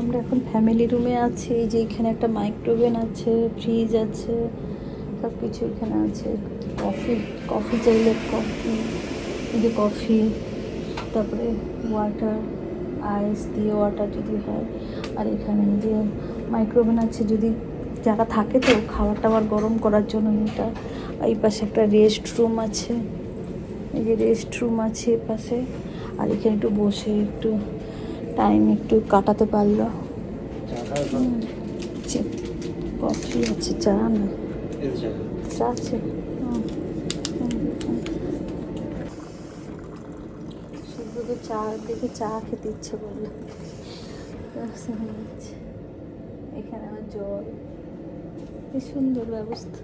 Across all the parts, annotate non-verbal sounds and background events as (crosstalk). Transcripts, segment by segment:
আমরা এখন ফ্যামিলি রুমে আছি, এই যে এখানে একটা মাইক্রোওভেন আছে ফ্রিজ আছে সব কিছু এখানে আছে। কফি কফি চাইলে কফি এই যে কফি তারপরে ওয়াটার আইস দিয়ে ওয়াটার যদি হয়। আর এখানে যে মাইক্রোওভেন আছে, যদি যারা থাকে তো খাবার টাবার গরম করার জন্য এটা। এই পাশে একটা রেস্ট রুম আছে, এই যে রেস্ট রুম আছে এ পাশে আর এখানে একটু বসে একটু টাইম একটু কাটাতে পারল। কফি আছে চা না? চা আছে। শুধু চা দেখে চা খেতে ইচ্ছে করল। এখানে আমার জল। কি সুন্দর ব্যবস্থা।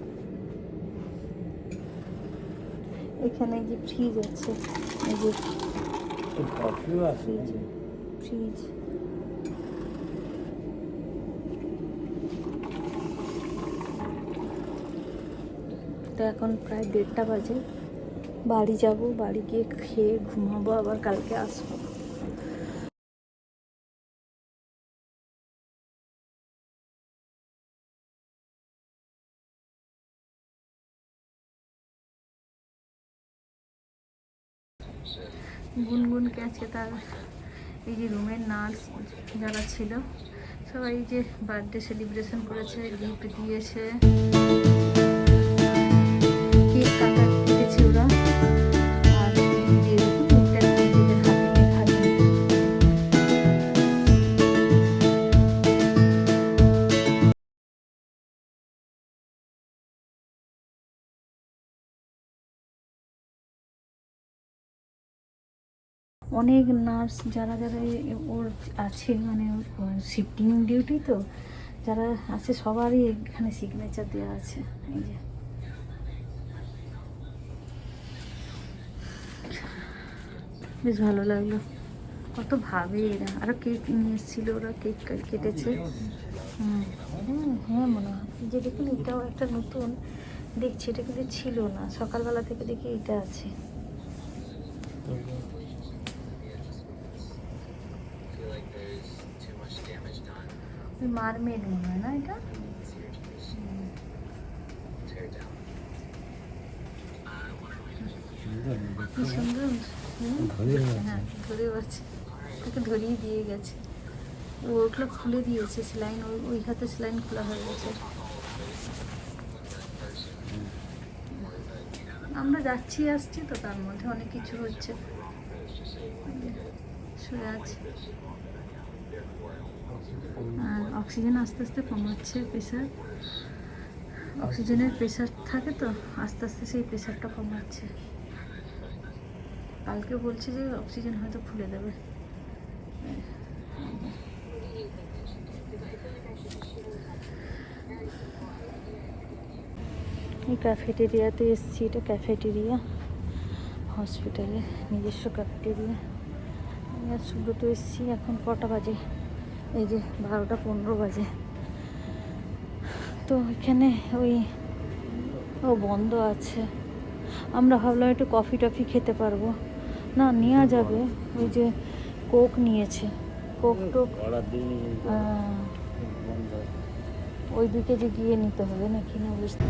এখানে যে ফ্রিজ আছে এই যে আছে। ফ্রিজ ফ্রিজ তো এখন প্রায় দেড়টা বাজে। বাড়ি যাব, বাড়ি গিয়ে খেয়ে ঘুমাবো, আবার কালকে আসব। গুনগুনকে আজকে তার? এই যে রুমের নার্স যারা ছিল, সবাই যে বার্থডে সেলিব্রেশন করেছে গিফট দিয়েছে। কেক কাটা কেটেছে ওরা। অনেক নার্স যারা যারা ওর আছে মানে শিফটিং ডিউটি তো, যারা আছে সবারই এখানে সিগনেচার দেওয়া আছে, এই যে। বেশ ভালো লাগল। কত ভাবে এরা আরও কেক নিয়ে এসেছিল, ওরা কেক কেটেছে। হ্যাঁ হ্যাঁ মনে হয়। যে দেখুন, এটাও একটা নতুন, দেখছি এটা কিন্তু ছিল না। সকালবেলা থেকে দেখি এটা আছে। মারমেড মনে হয় না এটা কি সুন্দর? ধরে। হ্যাঁ ধরিয়ে দিয়ে গেছে ওগুলো খুলে দিয়েছে ওই হাতে খোলা হয়ে গেছে আমরা যাচ্ছি আসছি তো তার মধ্যে অনেক কিছু হচ্ছে শুয়ে আছে আর অক্সিজেন আস্তে আস্তে কমাচ্ছে প্রেশার। অক্সিজেনের প্রেশার থাকে তো, আস্তে আস্তে সেই প্রেশারটা কমাচ্ছে। কালকে বলছে যে অক্সিজেন হয়তো খুলে দেবে। এই ক্যাফেটেরিয়াতে এসেছি, এটা ক্যাফেটেরিয়া হসপিটালে নিজস্ব ক্যাফেটেরিয়া আমি আর সুব্রত এসেছি এখন কটা বাজে? এই যে বারোটা পনেরো বাজে। তো এখানে ওই ও বন্ধ আছে। আমরা ভাবলাম একটু কফি টফি খেতে পারব। না নেওয়া যাবে। ওই যে কোক নিয়েছে। কোক টোক বন্ধ। ওই দিকে যে গিয়ে নিতে হবে নাকি না বুঝতে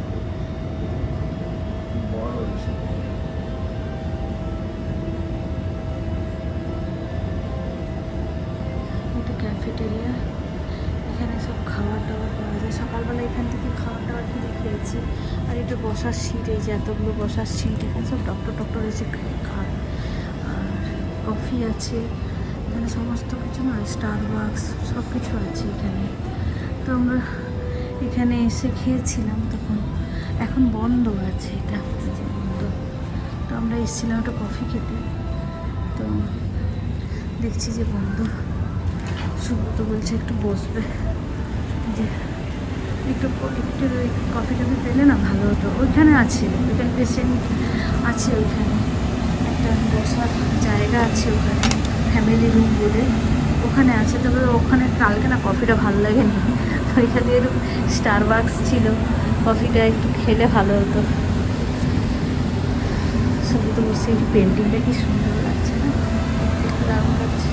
ক্যাফেটেরিয়া এখানে সব খাবার টাবার পাওয়া যায়। সকালবেলা এখান থেকে খাবার টাবার কিনে খেয়েছি। আর এটা বসার সিট এই যে এতগুলো বসার সিট এখানে সব ডক্টর টক্টর এসে খায় আর কফি আছে। এখানে সমস্ত কিছু না স্টার বাক্স সব কিছু আছে এখানে। তো আমরা এখানে এসে খেয়েছিলাম তখন। এখন বন্ধ আছে এটা বন্ধ। তো আমরা এসেছিলাম একটা কফি খেতে। তো দেখছি যে বন্ধ। সুব্রত বলছে, একটু বসবে। যে, একটু একটু কফি টফি পেলে না ভালো হতো। ওইখানে আছে, ওইখানে পেশেন্ট আছে ওইখানে। একটা বসার জায়গা আছে ওখানে ফ্যামিলি রুম বলে। ওখানে আছে, তবে ওখানে কালকে না কফিটা ভালো লাগেনি। তো ওইখানে এরকম স্টার বাক্স ছিল, কফিটা একটু খেলে ভালো হতো। সুব্রত বসে পেন্টিংটা কি সুন্দর লাগছে না? দারুণ লাগছে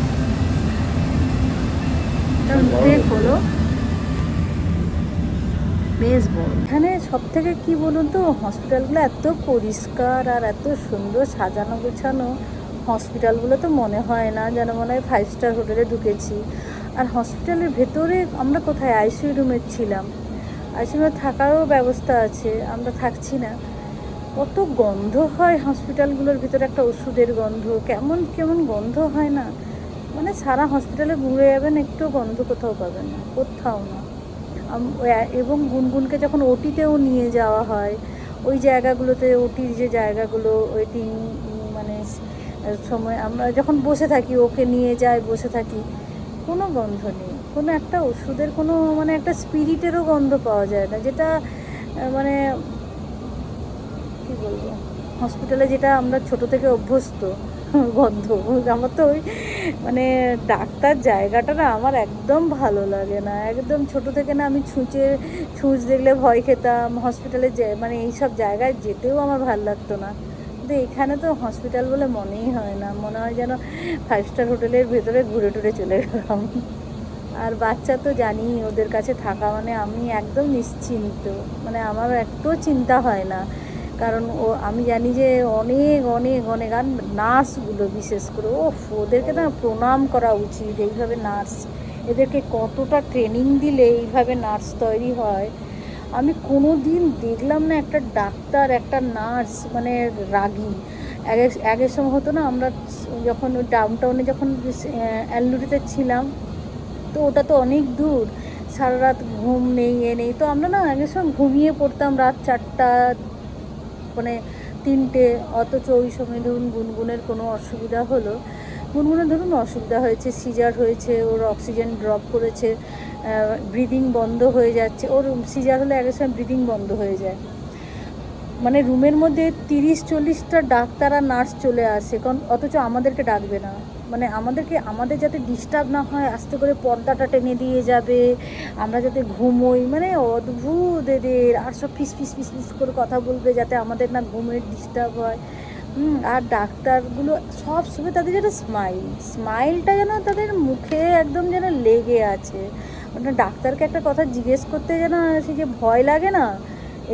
অনেক হলো। বেশ বড় এখানে সব থেকে কি বলুন তো হসপিটালগুলো এত পরিষ্কার আর এত সুন্দর সাজানো গোছানো। হসপিটালগুলো তো মনে হয় না, যেন মনে হয় ফাইভ স্টার হোটেলে ঢুকেছি। আর হসপিটালের ভেতরে আমরা কোথায়? আইসিইউ রুমে ছিলাম। আইসিইউ থাকারও ব্যবস্থা আছে, আমরা থাকছি না। কত গন্ধ হয় হসপিটালগুলোর ভিতরে, একটা ওষুধের গন্ধ। কেমন কেমন গন্ধ হয় না? মানে সারা হসপিটালে ঘুরে যাবেন একটু গন্ধ কোথাও পাবেন না, কোথাও না। এবং গুনগুনকে যখন ওটিতেও নিয়ে যাওয়া হয়, ওই জায়গাগুলোতে ওটির যে জায়গাগুলো ওয়েটিং মানে সময়, আমরা যখন বসে থাকি, ওকে নিয়ে যায় বসে থাকি, কোনো গন্ধ নেই। কোনো একটা ওষুধের কোনো মানে একটা স্পিরিটেরও গন্ধ পাওয়া যায় না, যেটা মানে কি বলব? হসপিটালে যেটা আমরা ছোট থেকে অভ্যস্ত, গন্ধ। আমার তো ওই মানে ডাক্তার জায়গাটা না আমার একদম ভালো লাগে না। একদম ছোট থেকে না আমি ছুঁচে, ছুঁচ দেখলে ভয় খেতাম হসপিটালে মানে এইসব জায়গায় যেতেও আমার ভালো লাগতো না। কিন্তু এখানে তো হসপিটাল বলে মনেই হয় না। মনে হয় যেন ফাইভ স্টার হোটেলের ভেতরে ঘুরে টুরে চলে গেলাম। আর বাচ্চা তো জানি, ওদের কাছে থাকা মানে আমি একদম নিশ্চিন্ত। মানে আমার একটুও চিন্তা হয় না। কারণ ও, আমি জানি যে অনেক অনেক অনেক, আর নার্সগুলো বিশেষ করে ও ওদেরকে না প্রণাম করা উচিত এইভাবে নার্স। এদেরকে কতটা ট্রেনিং দিলে এইভাবে নার্স তৈরি হয়। আমি কোনো দিন দেখলাম না একটা ডাক্তার, একটা নার্স মানে রাগী। আগের সময় হতো না, আমরা যখন ডাউন টাউনে যখন অ্যালুরিতে ছিলাম, তো ওটা তো অনেক দূর। সারা রাত ঘুম নেই, এ নেই, তো আমরা না আগের সময় ঘুমিয়ে পড়তাম রাত চারটা মানে তিনটে, অথচ ওই সময় ধরুন গুনগুনের কোনো অসুবিধা হলো। গুনগুনের ধরুন অসুবিধা হয়েছে, সিজার হয়েছে, ওর অক্সিজেন ড্রপ করেছে ব্রিদিং বন্ধ হয়ে যাচ্ছে। ওর সিজার হলে আগের সময় ব্রিদিং বন্ধ হয়ে যায়। মানে রুমের মধ্যে তিরিশ, চল্লিশটা ডাক্তার আর নার্স চলে আসে, কারণ অথচ আমাদেরকে ডাকবে না। মানে আমাদেরকে, আমাদের যাতে ডিস্টার্ব না হয়, আস্তে করে পর্দাটা টেনে দিয়ে যাবে, আমরা যাতে ঘুমোই মানে অদ্ভুত এদের, আর সব ফিস ফিস ফিস ফিস করে কথা বলবে যাতে আমাদের না ঘুমের ডিস্টার্ব হয়। আর ডাক্তারগুলো সব সময় তাদের যেন স্মাইল স্মাইলটা যেন তাদের মুখে একদম যেন লেগে আছে। মানে ডাক্তারকে একটা কথা জিজ্ঞেস করতে যেন সে যে ভয় লাগে না?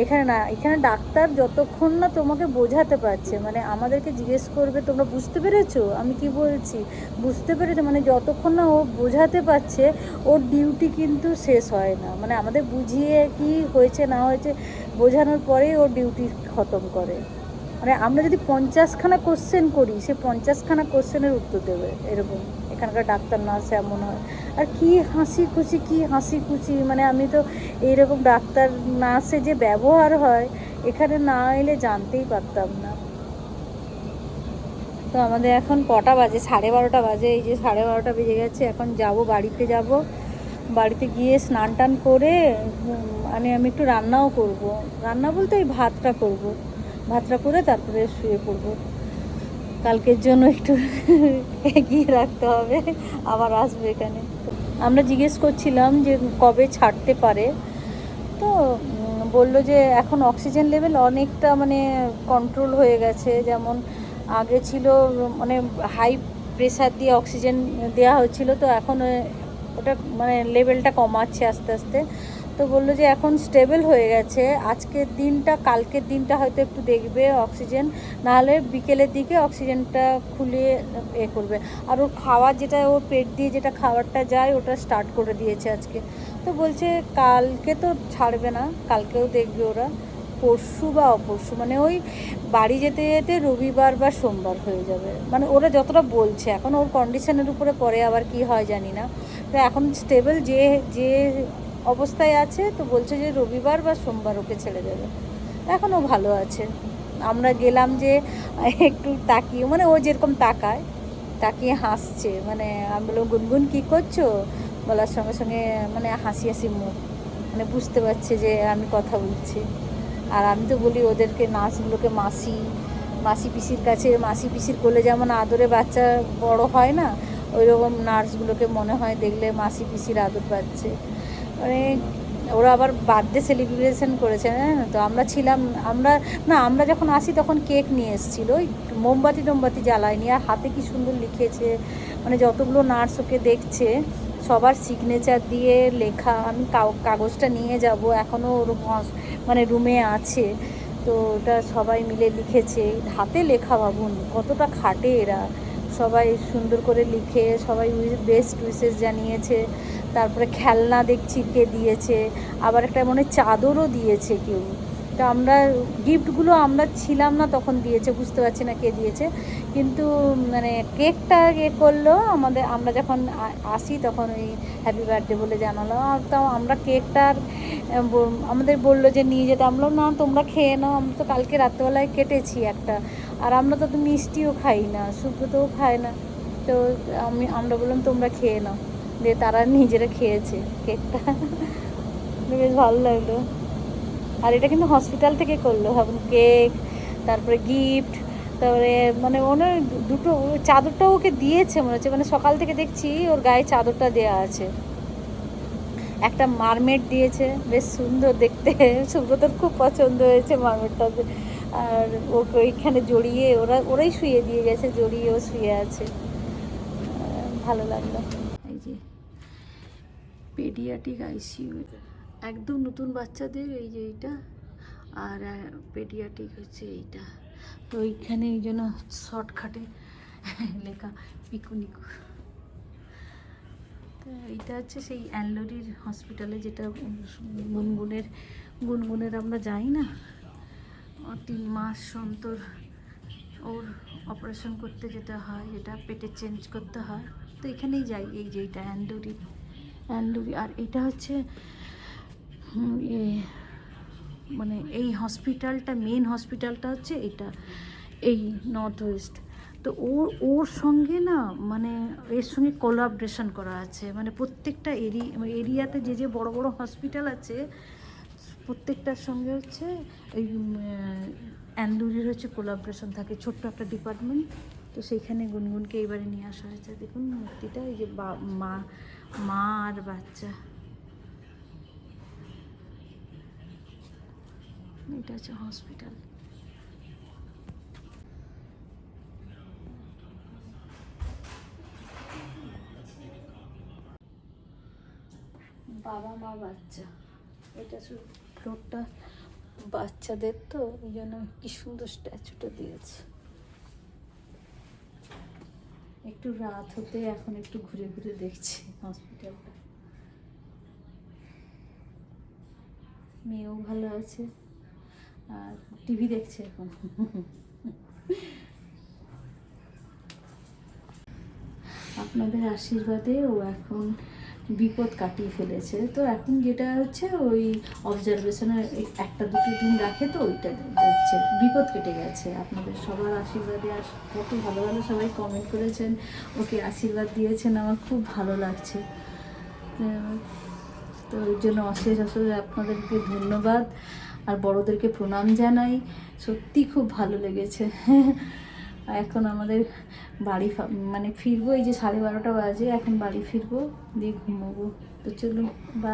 এখানে না, এখানে ডাক্তার যতক্ষণ না তোমাকে বোঝাতে পারছে মানে আমাদেরকে জিজ্ঞেস করবে, তোমরা বুঝতে পেরেছ? আমি কি বলছি? বুঝতে পেরেছ মানে যতক্ষণ না ও বোঝাতে পারছে, ওর ডিউটি কিন্তু শেষ হয় না। মানে আমাদের বুঝিয়ে কি হয়েছে, না হয়েছে, বোঝানোর পরেই ওর ডিউটি খতম করে। মানে আমরা যদি পঞ্চাশখানা কোশ্চেন করি, সে পঞ্চাশখানা কোশ্চেনের উত্তর দেবে, এরকম। এখানকার ডাক্তার, নার্স এমন হয়। আর কি হাসি খুশি, কি হাসি খুশি মানে আমি তো এইরকম ডাক্তার, নার্সে যে ব্যবহার হয়, এখানে না এলে জানতেই পারতাম না। তো আমাদের এখন কটা বাজে? সাড়ে বারোটা বাজে। এই যে সাড়ে বারোটা বেজে গেছে, এখন যাব, বাড়িতে যাব। বাড়িতে গিয়ে স্নান টান করে মানে আমি একটু রান্নাও করব। রান্না বলতে ওই ভাতটা করব। ভাতটা করে তারপরে শুয়ে পড়ব। কালকের জন্য একটু এগিয়ে রাখতে হবে, আবার আসবে এখানে। আমরা জিজ্ঞেস করছিলাম যে কবে ছাড়তে পারে। তো বলল যে এখন অক্সিজেন লেভেল অনেকটা মানে কন্ট্রোল হয়ে গেছে। যেমন আগে ছিল মানে হাই প্রেশার দিয়ে অক্সিজেন দেওয়া হচ্ছিল, তো এখন ওটা মানে লেভেলটা কমাচ্ছে আস্তে আস্তে। তো বলল যে এখন স্টেবল হয়ে গেছে। আজকের দিনটা, কালকের দিনটা হয়তো একটু দেখবে অক্সিজেন নাহলে বিকেলের দিকে অক্সিজেনটা খুলে এ করবে। আর ওর খাওয়ার যেটা ওর পেট দিয়ে যেটা খাবারটা যায়, ওটা স্টার্ট করে দিয়েছে আজকে। তো বলছে, কালকে তো ছাড়বে না, কালকেও দেখবে ওরা। পরশু বা অপরশু। মানে ওই বাড়ি যেতে যেতে রবিবার বা সোমবার হয়ে যাবে। মানে ওরা যতটা বলছে, এখন ওর কন্ডিশনের উপরে পরে আবার কি হয় জানি না। তো এখন স্টেবল যে যে অবস্থায় আছে, তো বলছে যে রবিবার বা সোমবার ওকে ছেড়ে দেবে। এখনও ভালো আছে। আমরা গেলাম যে একটু তাকিয়ে মানে ও যেরকম তাকায়, তাকিয়ে হাসছে। মানে আমি বললাম, গুনগুন, কী করছ? বলার সঙ্গে সঙ্গে মানে হাসি হাসি মুখ। মানে বুঝতে পারছে যে আমি কথা বলছি। আর আমি তো বলি, ওদেরকে নার্সগুলোকে মাসি মাসি পিসির কাছে, মাসি পিসির কোলে যেমন আদরে বাচ্চা বড় হয় না ওই রকম নার্সগুলোকে মনে হয় দেখলে মাসি পিসির আদর পাচ্ছে মানে ওরা আবার বার্থডে সেলিব্রেশন করেছে হ্যাঁ? তো আমরা ছিলাম, আমরা, না, আমরা যখন আসি তখন কেক নিয়ে এসেছিল। ওই মোমবাতি টোমবাতি জ্বালায়নি। আর হাতে কি সুন্দর লিখেছে মানে যতগুলো নার্স ওকে দেখছে, সবার সিগনেচার দিয়ে লেখা, আমি কাগ- কাগজটা নিয়ে যাব এখনও ওর মানে রুমে আছে। তো ওটা সবাই মিলে লিখেছে। হাতে লেখা, ভাবুন, কতটা খাটে এরা। সবাই সুন্দর করে লিখে, সবাই বেস্ট উইসেস জানিয়েছে। তারপরে খেলনা দেখছি কে দিয়েছে, আবার একটা মনে চাদরও দিয়েছে কেউ। তো আমরা গিফটগুলো আমরা ছিলাম না তখন দিয়েছে, বুঝতে পারছি না কে দিয়েছে। কিন্তু মানে কেকটা এ করল, আমাদের, আমরা যখন আসি তখন ওই হ্যাপি বার্থডে বলে জানালো। আর তাও আমরা কেকটার আমাদের বলল যে নিয়ে যেতে। আমরা না, তোমরা খেয়ে নাও। আমরা তো কালকে রাত্রেবেলায় কেটেছি একটা। আর আমরা তো তো মিষ্টিও খাই না সুব্রতও খায় না। তো আমি, আমরা বললাম, তোমরা খেয়ে নাও। দিয়ে তারা নিজেরা খেয়েছে কেকটা। বেশ ভালো লাগল। আর এটা কিন্তু হসপিটাল থেকে করল, ভাবুন, কেক, তারপরে গিফট তারপরে মানে ওনার দুটো চাদরটা ওকে দিয়েছে মনে হচ্ছে মানে সকাল থেকে দেখছি ওর গায়ে চাদরটা দেওয়া আছে। একটা মারমেড দিয়েছে, বেশ সুন্দর দেখতে। সুব্রতর খুব পছন্দ হয়েছে মারমেডটা আর ওকে ওইখানে জড়িয়ে, ওরা, ওরাই শুয়ে দিয়ে গেছে, জড়িয়ে ও শুয়ে আছে। ভালো লাগল। পেডিয়াটিক আইসিইউ একদম নতুন বাচ্চাদের এই যে এইটা, আর পেডিয়াটিক হচ্ছে এইটা। তো এইখানে এই জন্য শর্টকাটে লেখা পিকুনিকু এইটা হচ্ছে সেই অ্যানলোরির হসপিটালে যেটা গুনগুনের গুনগুনের আমরা যাই না। তিন মাস অন্তর ওর অপারেশন করতে যেটা হয় যেটা পেটে চেঞ্জ করতে হয়। তো এখানেই যাই, এই যে এইটা অ্যান্ডুরি অ্যান্ডুরি আর এটা হচ্ছে মানে এই হসপিটালটা মেন হসপিটালটা হচ্ছে এটা, এই নর্থ ওয়েস্ট। তো ওর ওর সঙ্গে না মানে এর সঙ্গে কোলাবরেশন করা আছে। মানে প্রত্যেকটা এরি, এরিয়াতে যে যে বড় বড় হসপিটাল আছে, প্রত্যেকটার সঙ্গে হচ্ছে এই অ্যান্ডুরির হচ্ছে কোলাবরেশন থাকে। ছোট্ট একটা ডিপার্টমেন্ট তো সেইখানে গুনগুনকে এবারে নিয়ে আসা হয়েছে। দেখুন, মূর্তিটা, এই যে বা- মা মা আর বাচ্চা। এটা হচ্ছে হসপিটাল বাবা মা বাচ্চা। এটা শুধু ফ্লোরটা বাচ্চাদের তো ওই জন্য কি সুন্দর স্ট্যাচুটা দিয়েছে। একটু রাত হতে এখন একটু ঘুরে ঘুরে দেখছি হসপিটালটা মেয়েও ভালো আছে, আর টিভি দেখছে এখন। আপনাদের আশীর্বাদে ও এখন বিপদ কাটিয়ে ফেলেছে। তো এখন যেটা হচ্ছে ওই অবজারভেশনের একটা দুটো দিন রাখে তো, ওইটা দেখছে। বিপদ কেটে গেছে। আপনাদের সবার আশীর্বাদে আর কত ভালো ভালো সবাই কমেন্ট করেছেন। ওকে আশীর্বাদ দিয়েছেন, আমার খুব ভালো লাগছে। তো ওই জন্য অশেষ অশেষ আপনাদেরকে ধন্যবাদ। আর বড়োদেরকে প্রণাম জানাই। সত্যি খুব ভালো লেগেছে। (laughs) এখন আমাদের বাড়ি মানে ফিরবো, এই যে সাড়ে বারোটা বাজে, এখন বাড়ি ফিরবো, দিয়ে ঘুমোবো। তো চলুন বা